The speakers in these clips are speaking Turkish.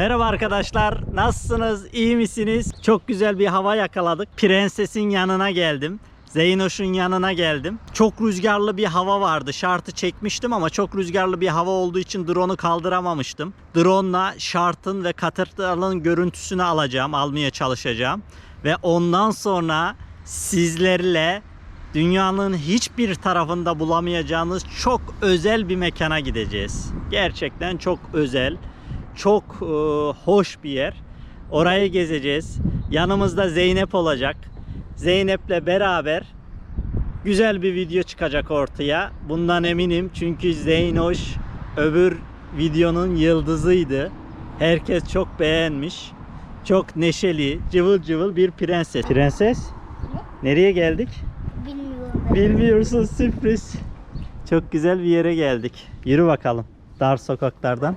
Merhaba arkadaşlar. Nasılsınız? İyi misiniz? Çok güzel bir hava yakaladık. Prensesin yanına geldim. Zeynoş'un yanına geldim. Çok rüzgarlı bir hava vardı. Şartı çekmiştim ama çok rüzgarlı bir hava olduğu için drone'u kaldıramamıştım. Drone'la şartın ve katedralın görüntüsünü alacağım, almaya çalışacağım. Ve ondan sonra sizlerle dünyanın hiçbir tarafında bulamayacağınız çok özel bir mekana gideceğiz. Gerçekten çok özel, çok e, hoş bir yer. Orayı gezeceğiz. Yanımızda Zeynep olacak. Zeynep'le beraber güzel bir video çıkacak ortaya. Bundan eminim çünkü Zeynoş öbür videonun yıldızıydı. Herkes çok beğenmiş. Çok neşeli, cıvıl cıvıl bir prenses. Prenses, nereye geldik? Bilmiyorum. Bilmiyorsun sürpriz. Çok güzel bir yere geldik. Yürü bakalım. Dar sokaklardan.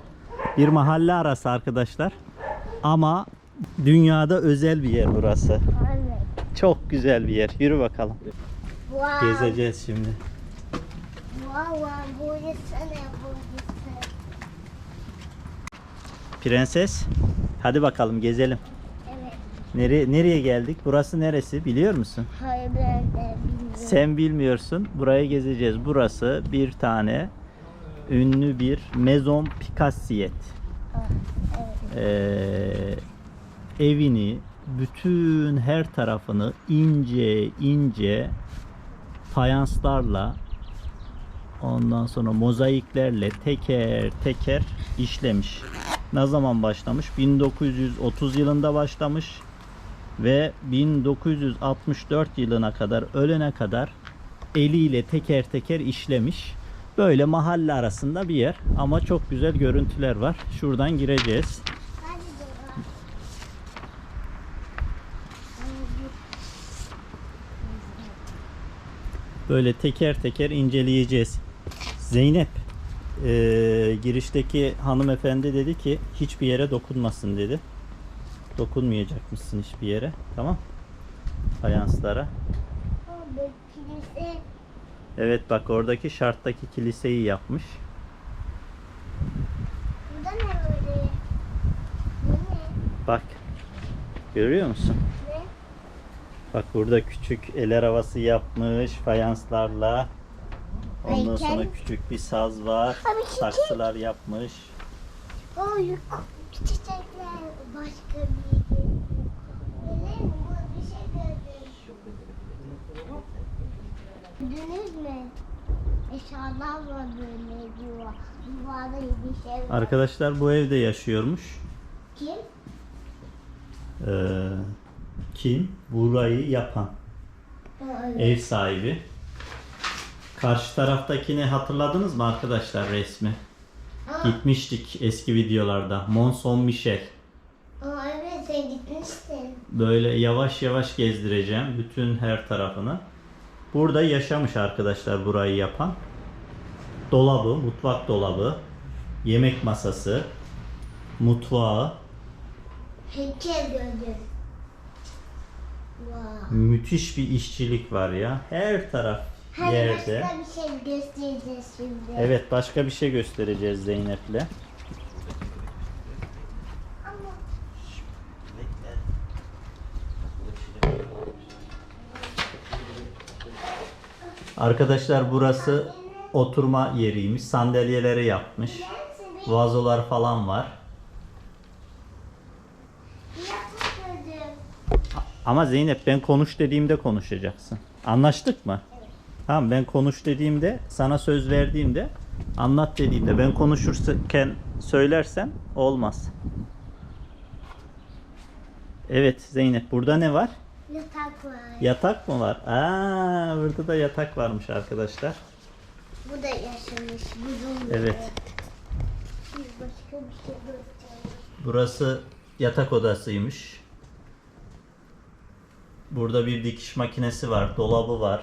Bir mahalle arası arkadaşlar. Ama dünyada özel bir yer burası. Evet. Çok güzel bir yer. Yürü bakalım. Wow. Gezeceğiz şimdi. Wow. Burası ne burası? Prenses. Hadi bakalım gezelim. Evet. Nereye nereye geldik? Burası neresi biliyor musun? Hayır ben de bilmiyorum. Sen bilmiyorsun. Burayı gezeceğiz. Burası bir tane ünlü bir Maison Picassiet. Evet. Ee, evini bütün her tarafını ince ince fayanslarla ondan sonra mozaiklerle teker teker işlemiş. Ne zaman başlamış? 1930 yılında başlamış ve 1964 yılına kadar ölene kadar eliyle teker teker işlemiş. Böyle mahalle arasında bir yer ama çok güzel görüntüler var. Şuradan gireceğiz. Böyle teker teker inceleyeceğiz. Zeynep eee, girişteki hanımefendi dedi ki hiçbir yere dokunmasın dedi. Dokunmayacakmışsın hiçbir yere. Tamam. Fayanslara. Kilise. Evet bak oradaki şarttaki kiliseyi yapmış. Burada ne böyle? Bu ne? Bak. Görüyor musun? Ne? Bak burada küçük el arabası yapmış fayanslarla. Ondan Heykel. sonra küçük bir saz var. Abi. Saksılar yapmış. O. Çiçekler başka bir bir şey gördüm. Gördünüz mü? Eşyalar var böyle duvar. Duvarda bir şey var. Arkadaşlar bu evde yaşıyormuş. Kim? Ee, kim? Burayı yapan öyle. ev sahibi. Karşı taraftakini hatırladınız mı arkadaşlar resmi? Aa, Gitmiştik eski videolarda. Mont Saint Michel. aa, evet sen gitmiştin. Böyle yavaş yavaş gezdireceğim bütün her tarafını. Burada yaşamış arkadaşlar burayı yapan. Dolabı, mutfak dolabı, yemek masası, mutfağı, Heykel gördüm. Wow. müthiş bir işçilik var ya. Her taraf Hadi yerde. başka bir şey göstereceğiz şimdi. Evet başka bir şey göstereceğiz Zeynep'le. Arkadaşlar burası oturma yeriymiş. Sandalyeleri yapmış. Vazolar falan var. Ama Zeynep ben konuş dediğimde konuşacaksın. Anlaştık mı? Tamam ben konuş dediğimde sana söz verdiğimde anlat dediğimde ben konuşurken söylersen olmaz. Evet Zeynep burada ne var? Yatak var. Yatak mı var? Aa burada da yatak varmış arkadaşlar. Bu da yaşamış. Uzun Evet. Bir başka bir şey göstereyim. Burası yatak odasıymış. Burada bir dikiş makinesi var, dolabı var.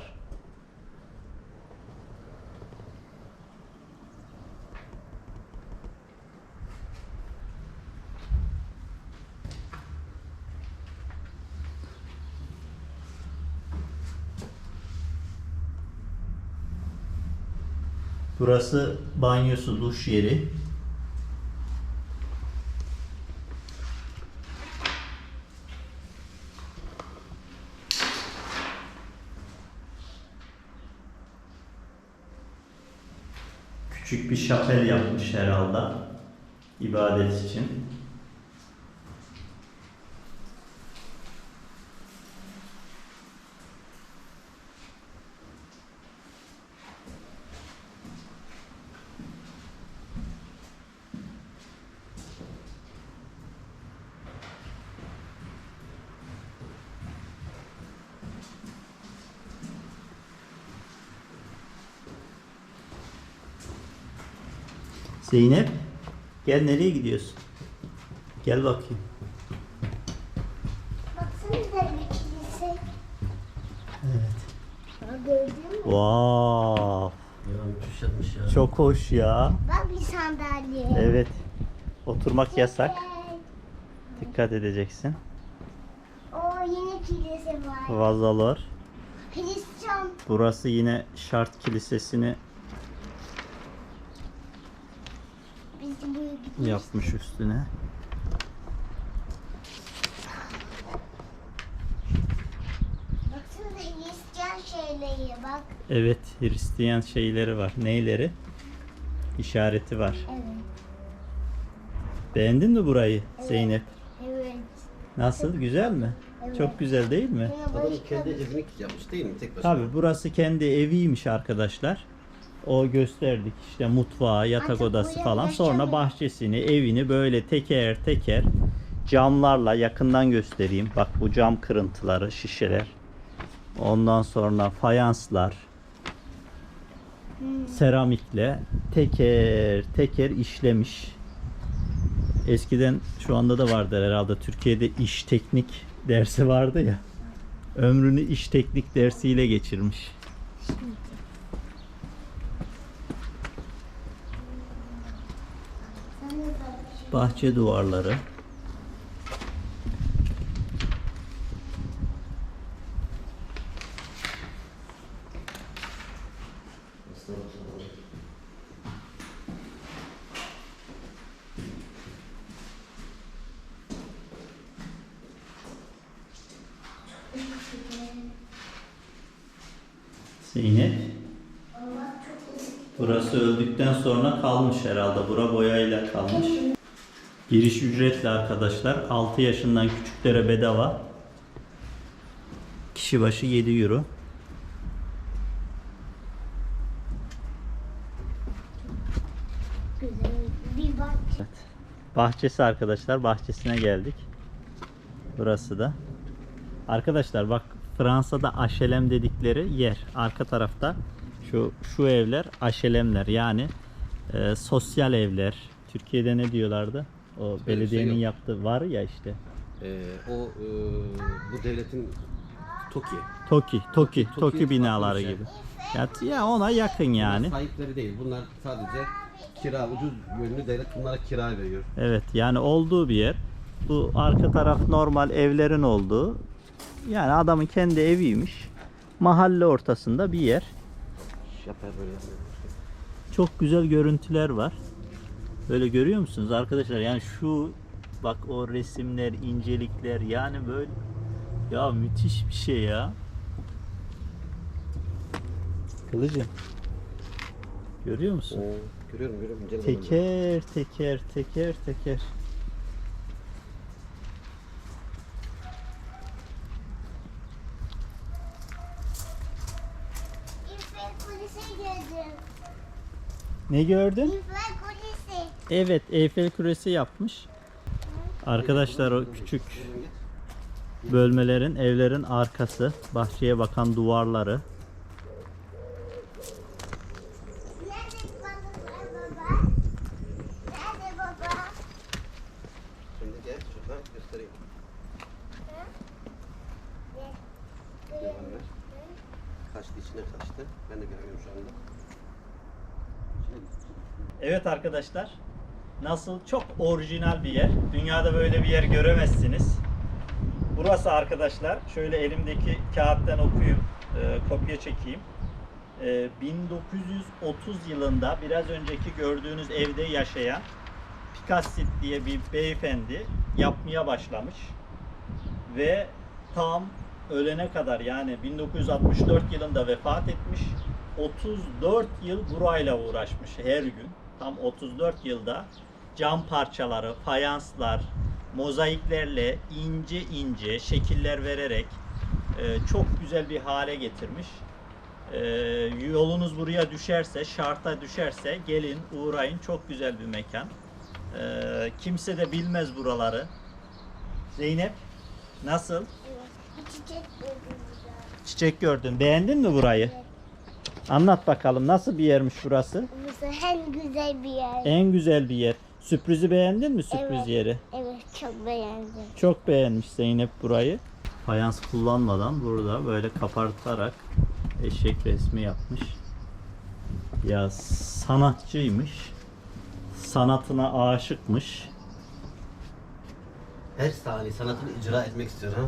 Burası banyosu duş yeri. Küçük bir şapel yapmış herhalde ibadet için. Zeynep, gel nereye gidiyorsun? Gel bakayım. Baksanıza bir kilise. Evet. Aa, Gördün mü? Wow, Ya müthiş yapmış ya. çok hoş ya. Bak bir sandalye. Evet. Oturmak yasak. Evet. Dikkat edeceksin. O yine kilise var. Vazalar. Hristiyan. Burası yine Şart Kilisesi'ni Biz buraya gidiyoruz. Yapmış üstüne. Baksana Hristiyan şeyleri bak. Evet, Hristiyan şeyleri var. Neyleri? İşareti var. Evet. Beğendin mi burayı Zeynep? Evet. Nasıl? Güzel mi? Evet. Çok güzel değil mi? Adam kendi evini yapmış değil mi tek başına? Tabi burası kendi eviymiş arkadaşlar. O gösterdik işte mutfağı, yatak Artık odası falan. Sonra bahçesini, evini böyle teker teker camlarla yakından göstereyim. Bak bu cam kırıntıları, şişeler. Ondan sonra fayanslar, Hmm. seramikle teker teker işlemiş. Eskiden şu anda da vardır herhalde Türkiye'de iş teknik dersi vardı ya. Ömrünü iş teknik dersiyle geçirmiş. Sana da bir şey- Bahçe duvarları. Zeynep. Burası öldükten sonra kalmış herhalde. Bura boyayla kalmış. Giriş ücretli arkadaşlar. 6 yaşından küçüklere bedava. Kişi başı 7 euro. Evet. Bahçesi arkadaşlar. Bahçesine geldik. Burası da. Arkadaşlar bak Fransa'da aşelem dedikleri yer. Arka tarafta şu şu evler aşelemler. Yani e, sosyal evler. Türkiye'de ne diyorlardı? O Öyle şey belediyenin yok. yaptığı var ya işte. Ee, o e, bu devletin TOKİ. Toki, Toki, Toki Toki binaları bir gibi. şey. Ya, ya ona yakın yani. Bunlar sahipleri değil. Bunlar sadece kira ucuz yönlü devlet bunlara kira veriyor. Evet yani olduğu bir yer. Bu arka taraf normal evlerin olduğu. Yani adamın kendi eviymiş. Mahalle ortasında bir yer. Çok güzel görüntüler var. Böyle görüyor musunuz arkadaşlar? Yani şu bak o resimler, incelikler yani böyle ya müthiş bir şey ya. Kılıcım. Görüyor musun? Oo, görüyorum görüyorum. Teker teker teker teker. İffet Kulesi gördüm. Ne gördün? İffet Kulesi. Evet, Eyfel Kulesi yapmış. Arkadaşlar o küçük bölmelerin, evlerin arkası, bahçeye bakan duvarları. Nerede baba? Nerede baba? Şimdi gel şuradan göstereyim. Gel. Devam ver. Kaçtı içine kaçtı. Ben de görüyorum şu anda. Şimdi Evet arkadaşlar, nasıl çok orijinal bir yer. Dünyada böyle bir yer göremezsiniz. Burası arkadaşlar, şöyle elimdeki kağıttan okuyayım, e, kopya çekeyim. E, 1930 yılında biraz önceki gördüğünüz evde yaşayan Picassit diye bir beyefendi yapmaya başlamış. Ve tam ölene kadar yani 1964 yılında vefat etmiş. 34 yıl burayla uğraşmış her gün. Tam 34 yılda cam parçaları, fayanslar, mozaiklerle ince ince şekiller vererek e, çok güzel bir hale getirmiş. E, yolunuz buraya düşerse, şarta düşerse gelin uğrayın. Çok güzel bir mekan. E, kimse de bilmez buraları. Zeynep nasıl? Çiçek gördüm. Çiçek gördün. Beğendin mi burayı? Evet. Anlat bakalım nasıl bir yermiş burası? Burası en güzel bir yer. En güzel bir yer. Sürprizi beğendin mi sürpriz Evet. yeri? Evet çok beğendim. Çok beğenmiş Zeynep burayı. Fayans kullanmadan burada böyle kapartarak eşek resmi yapmış. Ya sanatçıymış. Sanatına aşıkmış. Her saniye sanatını icra etmek istiyor ha.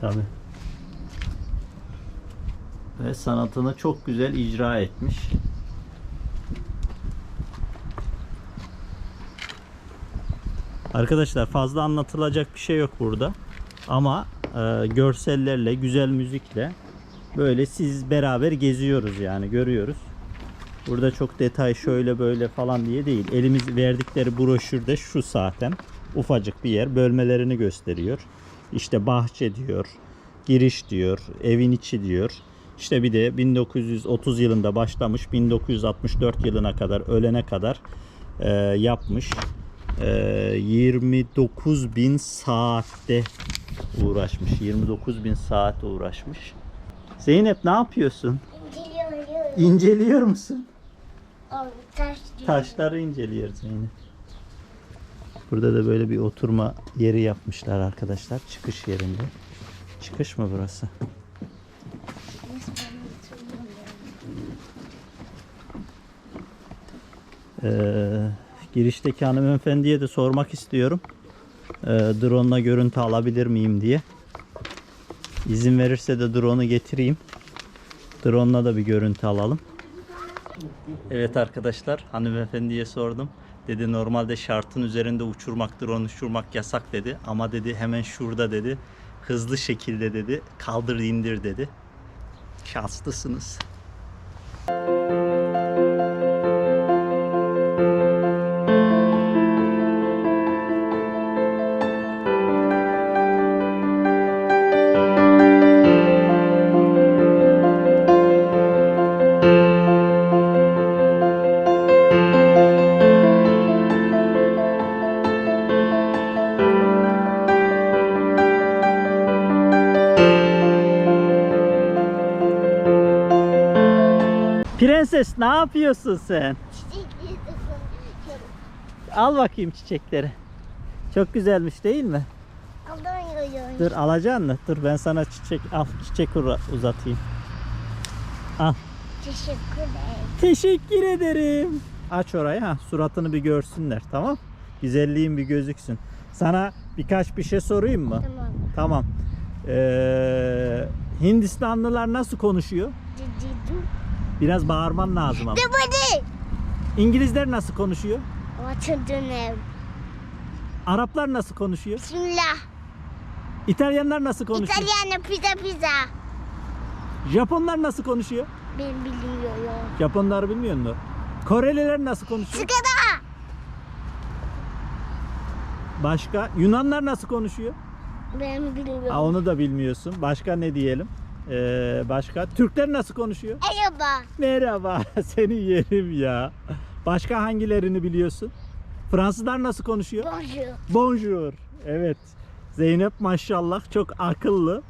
Tabi. Ve sanatını çok güzel icra etmiş. Arkadaşlar fazla anlatılacak bir şey yok burada. Ama e, görsellerle, güzel müzikle böyle siz beraber geziyoruz yani görüyoruz. Burada çok detay şöyle böyle falan diye değil. Elimiz verdikleri broşürde şu zaten. Ufacık bir yer. Bölmelerini gösteriyor. İşte bahçe diyor. Giriş diyor. Evin içi diyor. İşte bir de 1930 yılında başlamış. 1964 yılına kadar ölene kadar e, yapmış. E, 29 bin saatte uğraşmış. 29 bin saat uğraşmış. Zeynep ne yapıyorsun? İnceliyorum. İnceliyor musun? O taş. Taşları inceliyor Zeynep. Burada da böyle bir oturma yeri yapmışlar arkadaşlar. Çıkış yerinde. Çıkış mı burası? Ee, girişteki hanımefendiye de sormak istiyorum. Ee, drone'la görüntü alabilir miyim diye. İzin verirse de drone'u getireyim. Drone'la da bir görüntü alalım. Evet arkadaşlar hanımefendiye sordum. Dedi normalde şartın üzerinde uçurmak, drone uçurmak yasak dedi. Ama dedi hemen şurada dedi. Hızlı şekilde dedi. Kaldır indir dedi. Şanslısınız. Prenses ne yapıyorsun sen? Çiçek. Al bakayım çiçekleri. Çok güzelmiş değil mi? Alamıyorum. Dur alacaksın mı? Dur ben sana çiçek al çiçek uzatayım. Al. Teşekkür ederim. Teşekkür ederim. Aç orayı ha suratını bir görsünler tamam? Güzelliğin bir gözüksün. Sana birkaç bir şey sorayım mı? Tamam. Tamam. Ee, Hindistanlılar nasıl konuşuyor? Dedim. Biraz bağırman lazım ama. Dıbıdı. İngilizler nasıl konuşuyor? Vatandaşım. Araplar nasıl konuşuyor? Bismillah. İtalyanlar nasıl konuşuyor? İtalyanı pizza pizza. Japonlar nasıl konuşuyor? Ben bilmiyorum. Japonlar bilmiyor musun? Koreliler nasıl konuşuyor? Sıkıda. Başka? Yunanlar nasıl konuşuyor? Ben bilmiyorum. Ha, onu da bilmiyorsun. Başka ne diyelim? Ee, başka? Türkler nasıl konuşuyor? Merhaba. Merhaba. Seni yerim ya. Başka hangilerini biliyorsun? Fransızlar nasıl konuşuyor? Bonjour. Bonjour. Evet. Zeynep maşallah çok akıllı.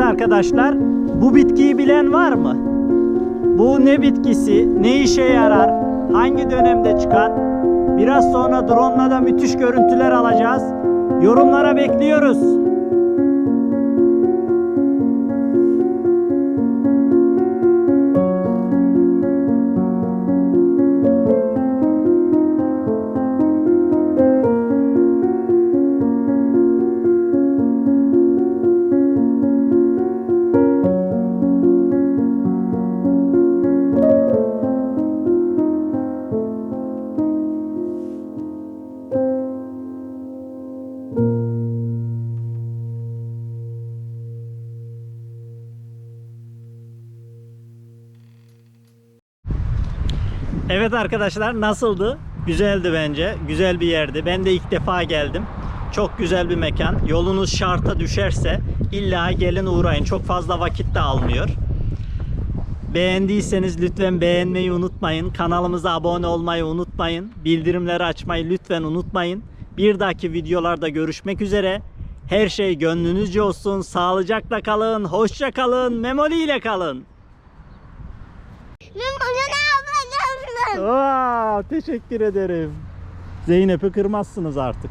Arkadaşlar. Bu bitkiyi bilen var mı? Bu ne bitkisi? Ne işe yarar? Hangi dönemde çıkar? Biraz sonra drone'la da müthiş görüntüler alacağız. Yorumlara bekliyoruz. Evet arkadaşlar nasıldı? Güzeldi bence. Güzel bir yerdi. Ben de ilk defa geldim. Çok güzel bir mekan. Yolunuz şarta düşerse illa gelin uğrayın. Çok fazla vakit de almıyor. Beğendiyseniz lütfen beğenmeyi unutmayın. Kanalımıza abone olmayı unutmayın. Bildirimleri açmayı lütfen unutmayın. Bir dahaki videolarda görüşmek üzere. Her şey gönlünüzce olsun. Sağlıcakla kalın. Hoşça kalın. Memoli ile kalın. Memoli ne Aa, teşekkür ederim. Zeynep'i kırmazsınız artık.